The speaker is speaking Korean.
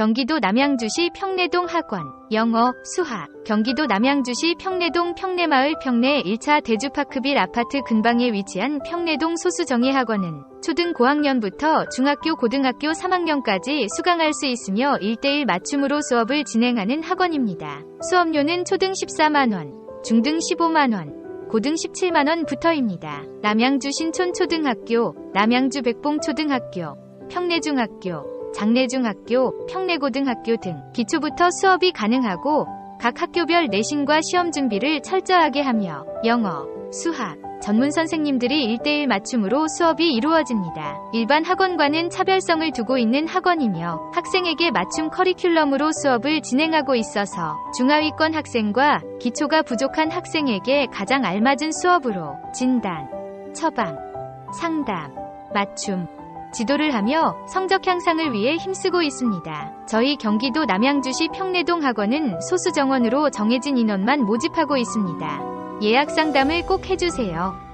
경기도 남양주시 평내동 학원, 영어, 수학, 경기도 남양주시 평내동 평내마을 평내 1차 대주파크빌 아파트 근방에 위치한 평내동 소수정예 학원은 초등 고학년부터 중학교 고등학교 3학년까지 수강할 수 있으며 1대1 맞춤으로 수업을 진행하는 학원입니다. 수업료는 초등 14만원, 중등 15만원, 고등 17만원부터입니다. 남양주 신촌초등학교, 남양주 백봉초등학교, 평내중학교, 장내중학교, 평내고등학교 등 기초부터 수업이 가능하고 각 학교별 내신과 시험 준비를 철저하게 하며 영어, 수학, 전문 선생님들이 1대1 맞춤으로 수업이 이루어집니다. 일반 학원과는 차별성을 두고 있는 학원이며 학생에게 맞춤 커리큘럼으로 수업을 진행하고 있어서 중하위권 학생과 기초가 부족한 학생에게 가장 알맞은 수업으로 진단, 처방, 상담, 맞춤, 지도를 하며 성적 향상을 위해 힘쓰고 있습니다. 저희 경기도 남양주시 평내동 학원은 소수 정원으로 정해진 인원만 모집하고 있습니다. 예약 상담을 꼭 해주세요.